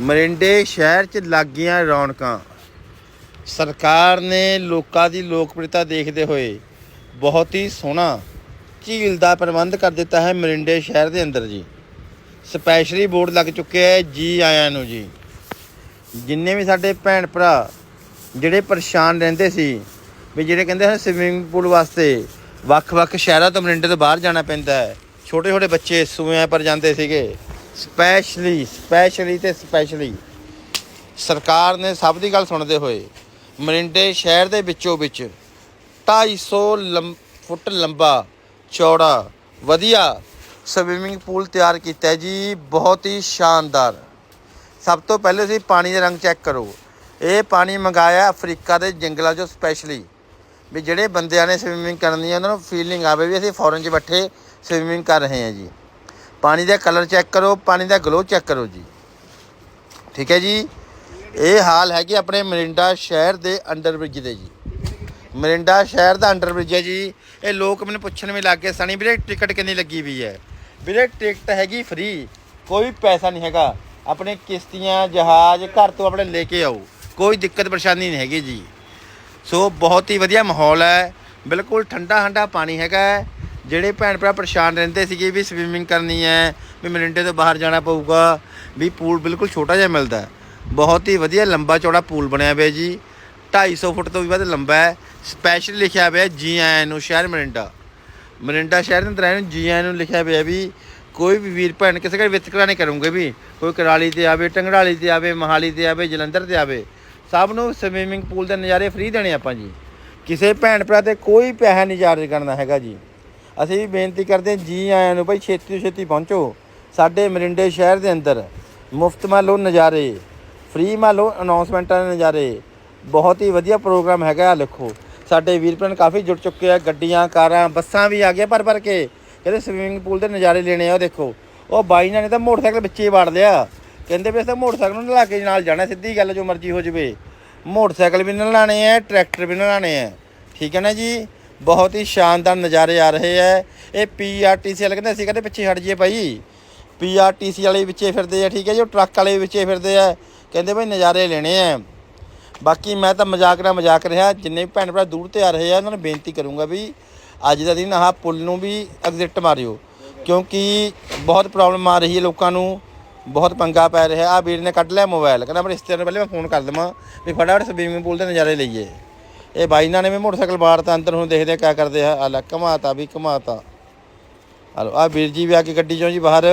ਮਰਿੰਡੇ ਸ਼ਹਿਰ 'ਚ ਲੱਗੀਆਂ ਰੌਣਕਾਂ। ਸਰਕਾਰ ਨੇ ਲੋਕਾਂ ਦੀ ਲੋਕਪ੍ਰਿਯਤਾ ਦੇਖਦੇ ਹੋਏ ਬਹੁਤ ਹੀ ਸੋਹਣਾ ਝੀਲ ਦਾ ਪ੍ਰਬੰਧ ਕਰ ਦਿੱਤਾ ਹੈ ਮਰਿੰਡੇ ਸ਼ਹਿਰ ਦੇ ਅੰਦਰ ਜੀ। ਸਪੈਸ਼ਲੀ ਬੋਰਡ ਲੱਗ ਚੁੱਕਿਆ ਹੈ ਜੀ ਆਇਆਂ ਨੂੰ ਜੀ। ਜਿੰਨੇ ਵੀ ਸਾਡੇ ਭੈਣ ਭਰਾ ਜਿਹੜੇ ਪਰੇਸ਼ਾਨ ਰਹਿੰਦੇ ਸੀ, ਵੀ ਜਿਹੜੇ ਕਹਿੰਦੇ ਹਨ ਸਵਿਮਿੰਗ ਪੂਲ ਵਾਸਤੇ ਵੱਖ-ਵੱਖ ਸ਼ਹਿਰਾਂ ਤੋਂ ਮਰਿੰਡੇ ਤੋਂ ਬਾਹਰ ਜਾਣਾ ਪੈਂਦਾ ਹੈ। ਛੋਟੇ ਛੋਟੇ ਬੱਚੇ ਸੂਆਂ ਪਰ ਜਾਂਦੇ ਸੀਗੇ। ਸਪੈਸ਼ਲੀ ਸਪੈਸ਼ਲੀ ਤੇ ਸਪੈਸ਼ਲੀ ਸਰਕਾਰ ਨੇ ਸਭ ਦੀ ਗੱਲ ਸੁਣਦੇ ਹੋਏ ਮਰਿੰਡੇ ਸ਼ਹਿਰ ਦੇ ਵਿੱਚੋਂ ਵਿੱਚ 250 ਲੰਮ- ਫੁੱਟ ਲੰਬਾ ਚੌੜਾ, ਵਧੀਆ ਸਵਿਮਿੰਗ ਪੂਲ ਤਿਆਰ ਕੀਤਾ ਜੀ। ਬਹੁਤ ਹੀ ਸ਼ਾਨਦਾਰ। ਸਭ ਤੋਂ ਪਹਿਲੇ ਤੁਸੀਂ ਪਾਣੀ ਦਾ ਰੰਗ ਚੈੱਕ ਕਰੋ। ਇਹ ਪਾਣੀ ਮੰਗਾਇਆ ਅਫਰੀਕਾ ਦੇ ਜੰਗਲਾਂ ਚੋਂ ਸਪੈਸ਼ਲੀ ਵੀ ਜਿਹੜੇ ਬੰਦਿਆਂ ਨੇ ਸਵਿਮਿੰਗ ਕਰਨੀ ਹੈ ਉਹਨਾਂ ਨੂੰ ਫੀਲਿੰਗ ਆਵੇ ਵੀ ਅਸੀਂ ਫੋਰਨ 'ਚ ਬੈਠੇ ਸਵਿਮਿੰਗ ਕਰ ਰਹੇ ਹਾਂ ਜੀ। ਪਾਣੀ ਦਾ ਕਲਰ ਚੈੱਕ ਕਰੋ, ਪਾਣੀ ਦਾ ਗਲੋ ਚੈੱਕ ਕਰੋ ਜੀ। ਠੀਕ ਹੈ ਜੀ? ਇਹ ਹਾਲ ਹੈ ਕਿ ਆਪਣੇ ਮਰਿੰਡਾ ਸ਼ਹਿਰ ਦੇ ਅੰਡਰ ਬ੍ਰਿਜ ਦੇ ਜੀ। ਮਰਿੰਡਾ ਸ਼ਹਿਰ ਦਾ ਅੰਡਰ ਬ੍ਰਿਜ ਹੈ ਜੀ। ਇਹ ਲੋਕ ਮੈਨੂੰ ਪੁੱਛਣ ਵੀ ਲੱਗ ਗਏ ਸਣੀ ਵੀਰੇ, ਟਿਕਟ ਕਿੰਨੀ ਲੱਗੀ ਵੀ ਹੈ? ਵੀਰੇ, ਟਿਕਟ ਹੈਗੀ ਫ੍ਰੀ ਕੋਈ ਪੈਸਾ ਨਹੀਂ ਹੈਗਾ। ਆਪਣੇ ਕਿਸ਼ਤੀਆਂ, ਜਹਾਜ਼, ਘਰ ਤੋਂ ਆਪਣੇ ਲੈ ਕੇ ਆਓ। ਕੋਈ ਦਿੱਕਤ ਪਰੇਸ਼ਾਨੀ ਨਹੀਂ ਹੈਗੀ ਜੀ। ਸੋ ਬਹੁਤ ਹੀ ਵਧੀਆ ਮਾਹੌਲ ਹੈ। ਬਿਲਕੁਲ ਠੰਡਾ ਠੰਡਾ ਪਾਣੀ ਹੈਗਾ ਜਿਹੜੇ ਭੈਣ ਭਰਾ ਪਰੇਸ਼ਾਨ ਰਹਿੰਦੇ ਸੀਗੇ ਵੀ ਸਵਿਮਿੰਗ ਕਰਨੀ ਹੈ, ਵੀ ਮਰਿੰਡੇ ਤੋਂ ਬਾਹਰ ਜਾਣਾ ਪਊਗਾ, ਵੀ ਪੂਲ ਬਿਲਕੁਲ ਛੋਟਾ ਜਿਹਾ ਮਿਲਦਾ ਬਹੁਤ ਹੀ ਵਧੀਆ ਲੰਬਾ ਚੌੜਾ ਪੂਲ ਬਣਿਆ ਹੋਇਆ ਜੀ। 250 ਫੁੱਟ ਤੋਂ ਵੀ ਵੱਧ ਲੰਬਾ ਹੈ। ਸਪੈਸ਼ਲ ਲਿਖਿਆ ਹੋਇਆ ਜੀ ਐਨ ਨੂੰ ਸ਼ਹਿਰ ਮਰਿੰਡਾ। ਮਰਿੰਡਾ ਸ਼ਹਿਰ ਦੇ ਅੰਦਰ ਜੀ ਐਨ ਨੂੰ ਲਿਖਿਆ ਹੋਇਆ ਵੀ ਕੋਈ ਵੀ ਵੀਰ ਭੈਣ ਕਿਸੇ ਦਾ ਵਿਤਕਰਾ ਨਹੀਂ ਕਰੂੰਗੇ ਵੀ। ਕੋਈ ਕਰਾਲੀ ਤੇ ਆਵੇ ਟੰਗੜਾਲੀ ਤੇ ਆਵੇ, ਮਹਾਲੀ ਤੇ ਆਵੇ, ਜਲੰਧਰ ਤੇ ਆਵੇ। ਸਭ ਨੂੰ ਸਵਿਮਿੰਗ ਪੂਲ ਦੇ ਨਜ਼ਾਰੇ ਫ੍ਰੀ ਦੇਣੇ ਆਪਾਂ ਜੀ। ਕਿਸੇ ਭੈਣ ਭਰਾ ਤੇ ਕੋਈ ਪੈਸਾ ਨਹੀਂ ਚਾਰਜ ਕਰਨਾ ਹੈਗਾ ਜੀ। ਅਸੀਂ ਬੇਨਤੀ ਕਰਦੇ ਹਾਂ, ਜੀ ਆਇਆਂ ਨੂੰ ਭਾਈ ਛੇਤੀ ਤੋਂ ਛੇਤੀ ਪਹੁੰਚੋ। ਸਾਡੇ ਮਰਿੰਡੇ ਸ਼ਹਿਰ ਦੇ ਅੰਦਰ ਮੁਫਤ ਮਾ ਲਓ ਨਜ਼ਾਰੇ ਫ੍ਰੀ ਮਾ ਲਓ ਅਨਾਉਂਸਮੈਂਟਾਂ ਦੇ ਨਜ਼ਾਰੇ, ਬਹੁਤ ਹੀ ਵਧੀਆ ਪ੍ਰੋਗਰਾਮ ਹੈਗਾ ਆਹ ਲਿਖੋ ਸਾਡੇ ਵੀਰ ਭੈਣ ਕਾਫੀ ਜੁੜ ਚੁੱਕੇ ਆ, ਗੱਡੀਆਂ, ਕਾਰਾਂ, ਬੱਸਾਂ ਵੀ ਆ ਗਈਆਂ ਭਰ ਭਰ ਕੇ। ਕਹਿੰਦੇ ਸਵਿਮਿੰਗ ਪੂਲ ਦੇ ਨਜ਼ਾਰੇ ਲੈਣੇ ਆ, ਉਹ ਦੇਖੋ। ਉਹ ਬਾਈ ਨਾਲ ਨੇ ਤਾਂ ਮੋਟਰਸਾਈਕਲ ਵਿੱਚ ਹੀ ਵੜ ਲਿਆ। ਕਹਿੰਦੇ ਵੀ ਅਸੀਂ ਤਾਂ ਮੋਟਰਸਾਈਕਲ ਨੂੰ ਲਾ ਕੇ ਨਾਲ ਜਾਣਾ, ਸਿੱਧੀ ਗੱਲ ਜੋ ਮਰਜ਼ੀ ਹੋ ਜਵੇ। ਮੋਟਰਸਾਈਕਲ ਵੀ ਨਲਾਣੇ ਲਾਣੇ ਆ, ਟਰੈਕਟਰ ਵੀ ਨਲਾਣੇ ਲਾਣੇ ਆ। ਠੀਕ ਹੈ ਨਾ ਜੀ? ਬਹੁਤ ਹੀ ਸ਼ਾਨਦਾਰ ਨਜ਼ਾਰੇ ਆ ਰਹੇ ਆ ਇਹ ਪੀਆਰਟੀਸੀ ਵਾਲੇ ਕਹਿੰਦੇ ਅਸੀਂ ਕਹਿੰਦੇ ਪਿੱਛੇ ਹਟ ਜਾਈਏ ਭਾਈ। ਪੀਆਰਟੀਸੀ ਵਾਲੇ ਵਿੱਚੇ ਫਿਰਦੇ ਆ, ਠੀਕ ਹੈ ਜੋ ਟਰੱਕ ਵਾਲੇ ਵਿੱਚੇ ਫਿਰਦੇ ਆ। ਕਹਿੰਦੇ ਭਾਈ ਨਜ਼ਾਰੇ ਲੈਣੇ ਆ। ਬਾਕੀ ਮੈਂ ਤਾਂ ਮਜ਼ਾਕ ਨਾਲ ਮਜ਼ਾਕ ਰਿਹਾ, ਜਿੰਨੇ ਵੀ ਭੈਣ ਭਰਾ ਦੂਰ ਤੇ ਆ ਰਹੇ ਆ, ਉਹਨਾਂ ਨੂੰ ਬੇਨਤੀ ਕਰੂੰਗਾ ਵੀ ਅੱਜ ਦਾ ਦਿਨ ਆਹ ਪੁਲ ਨੂੰ ਵੀ ਐਗਜ਼ਿਟ ਮਾਰਿਓ। ਕਿਉਂਕਿ ਬਹੁਤ ਪ੍ਰੋਬਲਮ ਆ ਰਹੀ ਹੈ ਲੋਕਾਂ ਨੂੰ, ਬਹੁਤ ਪੰਗਾ ਪੈ ਰਿਹਾ। ਆ ਵੀਰ ਨੇ ਕੱਢ ਲਿਆ ਮੋਬਾਈਲ ਕਹਿੰਦਾ ਮੇਰੇ ਰਿਸ਼ਤੇਦਾਰ ਨੂੰ ਪਹਿਲੇ ਮੈਂ ਫੋਨ ਕਰ ਦਵਾਂ ਵੀ ਫਟਾਫਟ ਸਵੀਮਿੰਗ ਪੂਲ ਦੇ ਨਜ਼ਾਰੇ ਲਈਏ। ਇਹ ਬਾਈ ਨਾਲ ਨੇ ਵੀ ਮੋਟਰਸਾਈਕਲ ਬਾਹਰ ਅੰਦਰ ਹੁਣ ਦੇਖਦੇ ਆ ਕਿਆ ਕਰਦੇ ਆ। ਆ ਲੈ ਘਮਾਤਾ ਵੀ ਘਮਾਤਾ। ਹਲੋ ਆ ਵੀਰ ਜੀ ਵੀ ਆ ਕੇ ਗੱਡੀ ਚੋਂ ਜੀ ਬਾਹਰ।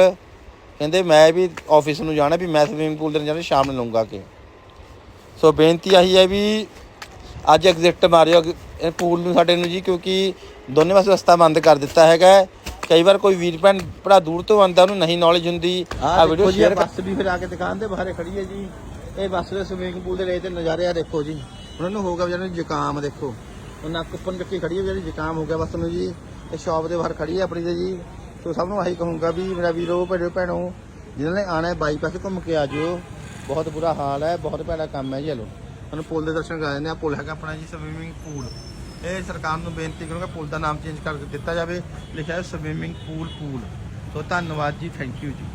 ਕਹਿੰਦੇ ਮੈਂ ਵੀ ਆਫਿਸ ਨੂੰ ਜਾਣਾ ਵੀ ਮੈਂ ਸਵੀਮਿੰਗ ਪੂਲ ਦੇ ਨਜ਼ਾਰੇ ਸ਼ਾਮ ਨੂੰ ਲਊਂਗਾ ਕੇ ਸੋ ਬੇਨਤੀ ਆਹੀ ਹੈ ਵੀ ਅੱਜ ਐਗਜ਼ਿਟ ਮਾਰਿਓ ਪੂਲ ਨੂੰ ਸਾਡੇ ਨੂੰ ਜੀ ਕਿਉਂਕਿ ਦੋਨੇ ਪਾਸੇ ਰਸਤਾ ਬੰਦ ਕਰ ਦਿੱਤਾ ਹੈਗਾ। ਕਈ ਵਾਰ ਕੋਈ ਵੀਰ ਭੈਣ ਭਰਾ ਦੂਰ ਤੋਂ ਆਉਂਦਾ ਉਹਨੂੰ ਨਹੀਂ ਨੌਲੇਜ ਹੁੰਦੀ। ਆ ਵੀਡੀਓ ਸ਼ੇਅਰ ਬੱਸ ਵੀ ਫਿਰ ਆ ਕੇ ਦੁਕਾਨ ਦੇ ਬਾਹਰ ਖੜੀ ਹੈ ਜੀ। ਇਹ ਬੱਸ ਦੇ ਸਵਿਮਿੰਗ ਪੂਲ ਦੇ ਰਹੇ ਤੇ ਨਜ਼ਾਰੇ ਆ ਦੇਖੋ ਜੀ। ਉਹਨਾਂ ਨੂੰ ਹੋਗਾ ਵਿਚਾਰੇ ਨੂੰ ਜ਼ੁਕਾਮ ਦੇਖੋ। ਉਹ ਨੱਕ ਉੱਪਰ ਨੂੰ ਚੱਕੀ ਖੜੀ ਹੈ ਵਿਚਾਰੀ ਜ਼ੁਕਾਮ ਹੋ ਗਿਆ ਬਸ ਨੂੰ ਜੀ। ਇਹ ਸ਼ਾਪ ਦੇ ਬਾਹਰ ਖੜੀ ਹੈ ਆਪਣੀ ਤੇ ਜੀ। ਸੋ ਸਭ ਨੂੰ ਆਹੀ ਕਹੂੰਗਾ ਵੀ ਮੇਰਾ ਵੀਰੋ, ਭੈਣੋ ਭੈਣੋ ਜਿਨ੍ਹਾਂ ਨੇ ਆਣਾ ਹੈ ਬਾਈਪਾਸ ਘੁੰਮ ਕੇ ਆ ਜਿਓ ਬਹੁਤ ਬੁਰਾ ਹਾਲ ਹੈ, ਬਹੁਤ ਭੈੜਾ ਕੰਮ ਹੈ ਜੀ ਚਲੋ ਤੁਹਾਨੂੰ ਪੁਲ ਦੇ ਦਰਸ਼ਨ ਕਰਾ ਦਿੰਦੇ ਆ ਪੁਲ ਹੈਗਾ ਆਪਣਾ ਜੀ ਸਵਿਮਿੰਗ ਪੂਲ ਇਹ ਸਰਕਾਰ ਨੂੰ ਬੇਨਤੀ ਕਰੂੰਗਾ ਪੁਲ ਦਾ ਨਾਮ ਚੇਂਜ ਕਰ ਦਿੱਤਾ ਜਾਵੇ। ਲਿਖਿਆ ਹੈ ਸਵਿਮਿੰਗ ਪੂਲ ਪੂਲ ਸੋ ਧੰਨਵਾਦ ਜੀ ਥੈਂਕ ਯੂ ਜੀ।